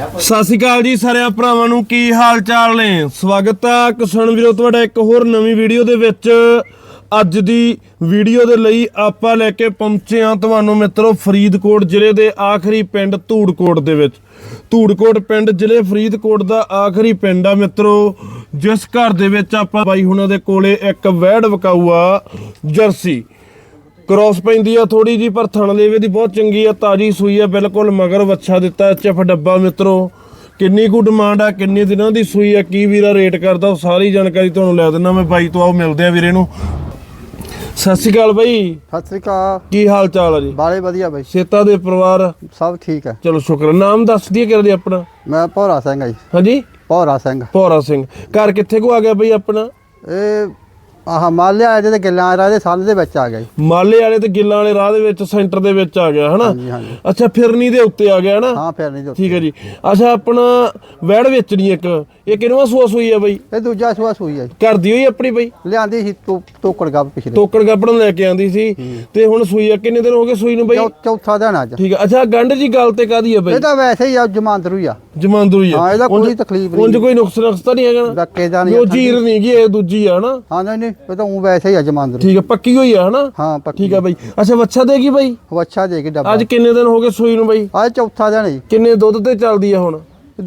ਸਤਿ ਸ਼੍ਰੀ ਅਕਾਲ ਜੀ ਸਾਰਿਆਂ ਭਰਾਵਾਂ ਨੂੰ, ਕੀ ਹਾਲ ਚਾਲ ਨੇ? ਸਵਾਗਤ ਆ ਕਿਸਾਨ ਵੀਰੋ, ਤੁਹਾਡਾ ਇੱਕ ਹੋਰ ਨਵੀਂ ਵੀਡੀਓ ਦੇ ਵਿੱਚ। ਅੱਜ ਦੀ ਵੀਡੀਓ ਦੇ ਲਈ ਆਪਾਂ ਲੈ ਕੇ ਪਹੁੰਚੇ ਹਾਂ ਤੁਹਾਨੂੰ ਮਿੱਤਰੋ, ਫਰੀਦਕੋਟ ਜ਼ਿਲ੍ਹੇ ਦੇ ਆਖਰੀ ਪਿੰਡ ਧੂੜਕੋਟ ਦੇ ਵਿੱਚ। ਧੂੜਕੋਟ ਪਿੰਡ ਜ਼ਿਲ੍ਹੇ ਫਰੀਦਕੋਟ ਦਾ ਆਖਰੀ ਪਿੰਡ ਆ ਮਿੱਤਰੋ। ਜਿਸ ਘਰ ਦੇ ਵਿੱਚ ਆਪਾਂ ਬਾਈ ਹੁਣਾਂ ਦੇ ਕੋਲੇ ਇੱਕ ਵੈੜ ਵਕਾਊ ਆ ਜਰਸੀ। ਕ੍ਰੋਸ ਪੈਂਦੀ ਆ ਥੋੜੀ ਜੀ ਪਰ ਥਣ ਲੇਵੇ ਦੀ ਬਹੁਤ ਚੰਗੀ ਆ ਤਾਜੀ ਸੂਈ ਆ ਬਿਲਕੁਲ ਮਗਰ ਵੱਛਾ ਦਿੱਤਾ ਐਚਐਫ ਡੱਬਾ ਮਿੱਤਰੋ। ਕਿੰਨੀ ਕੁ ਡਿਮਾਂਡ ਆ ਕਿੰਨੇ ਦਿਨਾਂ ਦੀ ਸੂਈ ਆ ਕੀ ਵੀਰਾ ਰੇਟ ਕਰਦਾ ਉਹ ਸਾਰੀ ਜਾਣਕਾਰੀ ਤੁਹਾਨੂੰ ਲੈ ਦਿੰਦਾ ਮੈਂ ਬਾਈ ਤੋਂ ਆਓ ਮਿਲਦੇ ਆ ਵੀਰੇ ਨੂੰ। ਸਤਿ ਸ਼੍ਰੀ ਅਕਾਲ ਬਾਈ। ਸਤਿ ਸ੍ਰੀ ਅਕਾਲ। ਕੀ ਹਾਲ ਚਾਲ ਆ ਜੀ? ਬਾਲੇ ਵਧੀਆ ਬਾਈ। ਸੇਤਾ ਦੇ ਪਰਿਵਾਰ? ਸਭ ਠੀਕ ਹੈ ਚਲੋ ਸ਼ੁਕਰ ਨਾਮ ਦੱਸ ਦਈਏ ਕਰਦੇ ਆਪਣਾ? ਮੈਂ ਭੌਰਾ ਸਿੰਘ ਆ ਜੀ। ਹਾਂਜੀ? ਭੌਰਾ ਸਿੰਘ। ਭੌਰਾ ਸਿੰਘ। ਘਰ ਕਿੱਥੇ ਕੋ ਆ ਗਿਆ ਬਾਈ ਆਪਣਾ? ਇਹ ਆਹ ਮਾਲਿਆ ਇਹਦੇ ਤੇ ਗਿੱਲਾਂ ਰਾਹ ਦੇ ਸੰਦ ਦੇ ਵਿੱਚ ਆ ਗਿਆ ਜੀ ਮਾਲੇ ਵਾਲੇ ਤੇ ਗਿੱਲਾਂ ਵਾਲੇ ਰਾਹ ਦੇ ਵਿੱਚ ਸੈਂਟਰ ਦੇ ਵਿੱਚ ਆ ਗਿਆ ਹਨਾ? ਹਾਂਜੀ ਹਾਂਜੀ। ਅੱਛਾ ਫਿਰਨੀ ਦੇ ਉੱਤੇ ਆ ਗਿਆ ਹਨਾ? ਹਾਂ ਫਿਰ ਨਹੀਂ ਜੋ ਠੀਕ ਹੈ ਜੀ। ਅੱਛਾ ਆਪਣਾ ਵੈੜ ਵੇਚਣੀ ਇੱਕ। ਇਹ ਕਿਨਵਾ ਸੂਆ ਸੂਈ ਆ ਬਈ? ਇਹ ਦੂਜਾ ਸੂਆ ਸੂਈ ਆ ਜੀ। ਘਰ ਦੀ ਹੋਈ ਆਪਣੀ ਬਈ? ਲਿਆਂਦੀ ਸੀ ਤੋ ਤੋਕੜ ਗੱਬ ਪਿਛਲੇ। ਤੋਕੜ ਗੱਬੜਨ ਲੈ ਕੇ ਆਂਦੀ ਸੀ। ਤੇ ਹੁਣ ਸੂਈ ਆ ਕਿੰਨੇ ਦਿਨ ਹੋ ਗਏ ਸੂਈ ਨੂੰ ਬਈ? ਚੌ- ਚੌਥਾ ਦਿਨ ਅੱਜ। ਠੀਕ ਹੈ ਅੱਛਾ ਗੰਢ ਜੀ ਗੱਲ ਤੇ ਕਾਦੀ ਆ ਬਈ? ਇਹ ਤਾਂ ਵੈਸੇ ਹੀ ਆ ਜਮਾਂਦਰੂ ਹੀ ਆ। ਜਮਾਂਦਰੂ ਹੀ ਆ। ਹਾਂ ਇਹਦਾ ਉਂਝ- ਕੋਈ ਤਕਲੀਫ ਉਂਝ ਨਹੀਂ ਕੋਈ ਨੁਕਸ ਨੁਕਸ ਤਾਂ ਨਹੀਂ ਹੈਗਾ ਨਾ? ਡੱਕੇ ਦਾ ਨਹੀਂ ਉਹ ਜੀਰ ਨਹੀਂ ਗਈ ਇਹ ਦੂਜੀ ਆ ਹਨਾ? ਹਾਂ ਨਹੀਂ ਨਹੀਂ ਇਹ ਤਾਂ ਉਹ ਵੈਸੇ ਹੀ ਜਮਾਂਦਰੂ ਠੀਕ ਹੈ ਪੱਕੀ ਹੋਈ ਆ ਹਨਾ? ਹਾਂ ਪੱਕੀ ਠੀਕ ਹੈ ਬਈ। ਅੱਛਾ ਵੱਛਾ ਦੇਗੀ ਬਈ? ਵੱਛਾ ਦੇ ਕੇ ਡੱਬਾ। ਅੱਜ ਕਿੰਨੇ ਦਿਨ ਹੋ ਗਏ ਸੂਈ ਨੂੰ ਬਈ? ਅੱਜ ਚੌਥਾ ਦਿਨ ਜੀ ਕਿੰਨੇ ਦੁੱਧ ਤੇ ਚੱਲਦੀ ਆ ਹੁਣ?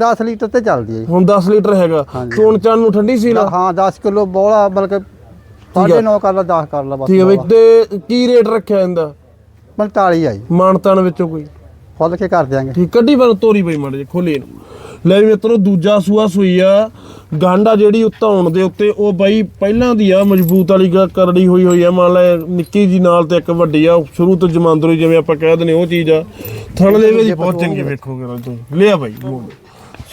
10 ਲੀਟਰ ਤੇ ਚੱਲਦੀ ਹੈ ਹੁਣ 10 ਲੀਟਰ ਹੈਗਾ। ਚੋਣ ਚਾਣ ਨੂੰ ਠੰਡੀ ਸੀ ਨਾ? ਹਾਂ 10 ਕਿਲੋ ਬੋਲਾ ਬਲਕਿ ਸਾਢੇ ਨੌ ਕਰ ਲਾ 10 ਕਰ ਲਾ ਬਸ ਠੀਕ ਹੈ ਬਈ। ਤੇ ਕੀ ਰੇਟ ਰੱਖਿਆ ਇਹਦਾ? 45 ਆਈ ਮਾਨਤਾਨ ਵਿੱਚੋਂ ਕੋਈ? ਖੁੱਲ ਕੇ ਕਰ ਦਿਆਂਗੇ। ਠੀਕ ਕੱਢੀ ਪਰ ਤੋਰੀ ਬਈ ਮੜ ਜੇ ਖੋਲੇ ਲੈ ਵੀ ਮਿੱਤਰੋ ਦੂਜਾ ਸੂਆ ਸੂਈ ਆ। ਗੰਢ ਆ ਜਿਹੜੀ ਉਤਾਉਣ ਦੇ ਉੱਤੇ, ਉਹ ਬਾਈ ਪਹਿਲਾਂ ਦੀ ਆ, ਮਜ਼ਬੂਤ ਵਾਲੀ ਗ- ਕਰੜੀ ਹੋਈ ਹੋਈ ਆ। ਮੰਨ ਲੈ ਨਿੱਕੀ ਜੀ ਨਾਲ ਤੇ ਇੱਕ ਵੱਡੀ ਆ, ਸ਼ੁਰੂ ਤੋਂ ਜਮਾਂਦਰੂ ਜਿਵੇਂ ਆਪਾਂ ਕਹਿ ਦਿੰਦੇ ਉਹ ਚੀਜ਼ ਆ। ਥਣ ਲੈਵੇ ਦੀ ਬਹੁਤ ਚੰਗੀ ਵੇਖੋਗੇ ਨਾ ਲਿਆ ਬਾਈ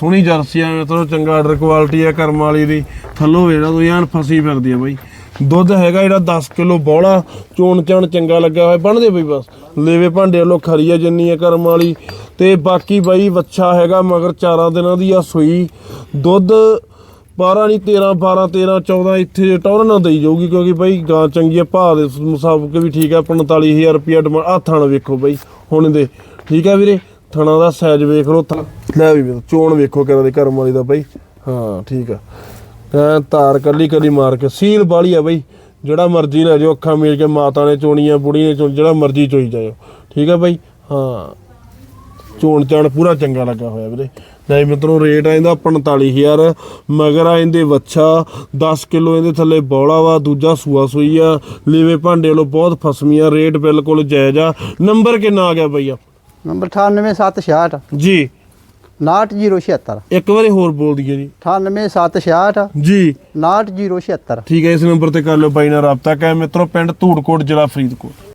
ਸੋਹਣੀ ਜਰਸੀ ਆ ਮਿੱਤਰੋ ਚੰਗਾ ਆਰਡਰ ਕੁਆਲਿਟੀ ਆ ਕਰਮ ਵਾਲੀ ਦੀ। ਥੱਲੋਂ ਵੇੜਾ ਤੂੰ, ਐਨ ਫਸੀ ਫਿਰਦੀ ਆ ਬਾਈ। ਦੁੱਧ ਹੈਗਾ ਜਿਹੜਾ 10 ਕਿਲੋ ਬੋਲਾ, ਚੋਣ ਚਾਣ ਚੰਗਾ ਲੱਗਾ ਹੋਇਆ, ਬਣਦੇ ਬਈ ਬਸ। ਲੇਵੇ ਭਾਂਡੇ ਵੱਲੋਂ ਖਰੀ ਆ ਜਿੰਨੀ ਆ ਕਰਮ ਵਾਲੀ। ਤੇ ਬਾਕੀ ਬਾਈ, ਵੱਛਾ ਹੈਗਾ ਮਗਰ 4 ਦਿਨਾਂ ਦੀ ਆ ਸੂਈ। ਦੁੱਧ 12 ਨਹੀਂ 13 12 13 14 ਇੱਥੇ ਟੌਰ ਨਾ ਦੇਈ ਜਾਊਗੀ ਕਿਉਂਕਿ ਬਾਈ ਗਾਂ ਚੰਗੀ ਆ ਭਾਅ ਦੇ ਮੁਸਾਫਕ ਵੀ ਠੀਕ ਆ 45000 ਰੁਪਿਆ ਡਿਮਾਂਡ ਆ ਥਣ ਵੇਖੋ ਬਾਈ ਹੁਣ ਦੇ ਠੀਕ ਆ ਵੀਰੇ? ਥਣਾ ਦਾ ਸਾਈਜ਼ ਵੇਖ ਲਓ ਥਣ- ਲੈ ਵੀ ਵੀਰੇ, ਚੋਣ ਵੇਖੋ ਕਿਹਨਾਂ ਦੇ ਕਰਮ ਵਾਲੀ ਦਾ ਬਾਈ। ਹਾਂ ਠੀਕ ਆ। ਐਂ ਤਾਰ ਕੱਲੀ ਕੱਲੀ ਮਾਰ ਕੇ ਸੀਲ ਬਾਲੀ ਆ ਬਾਈ ਜਿਹੜਾ ਮਰਜ਼ੀ ਲੈ ਜਾਓ ਅੱਖਾਂ ਮੀਚ ਕੇ ਮਾਤਾ ਨੇ ਚੋਣੀਆਂ ਬੁੜੀ ਨੇ ਚੋਣ ਜਿਹੜਾ ਮਰਜ਼ੀ ਚੋਈ ਜਾਓ ਠੀਕ ਆ ਬਾਈ? ਹਾਂ। ਚੋਣ ਚਾਣ ਪੂਰਾ ਚੰਗਾ ਲੱਗਾ ਹੋਇਆ ਵੀਰੇ। ਲੈ ਮਿੱਤਰੋ ਰੇਟ ਆ ਇਹਦਾ 45000 ਮਗਰ ਆ ਇਹਦੇ ਵੱਛਾ 10 ਕਿਲੋ ਇਹਦੇ ਥੱਲੇ ਬੌਲਾ ਵਾ ਦੂਜਾ ਸੂਆ ਸੂਈ ਆ। ਲੀਵੇ ਭਾਂਡੇ ਵੱਲੋਂ ਬਹੁਤ ਫਸਮੀਆਂ ਰੇਟ ਬਿਲਕੁਲ ਜਾਇਜ਼ ਆ। ਨੰਬਰ ਕਿੰਨਾ ਆ ਗਿਆ ਬਈ ਆ ਨੰਬਰ 98766 ਜੀ। 69076 ਇੱਕ ਵਾਰੀ ਹੋਰ ਬੋਲ ਦਈਏ ਜੀ। 98766 ਜੀ। 69076 ਠੀਕ ਹੈ ਇਸ ਨੰਬਰ ਤੇ ਕਰ ਲਓ ਬਾਈ ਨਾਲ ਰਾਬਤਾ। ਕਰ ਮਿੱਤਰੋ ਪਿੰਡ ਧੂੜਕੋਟ ਜ਼ਿਲ੍ਹਾ ਫਰੀਦਕੋਟ।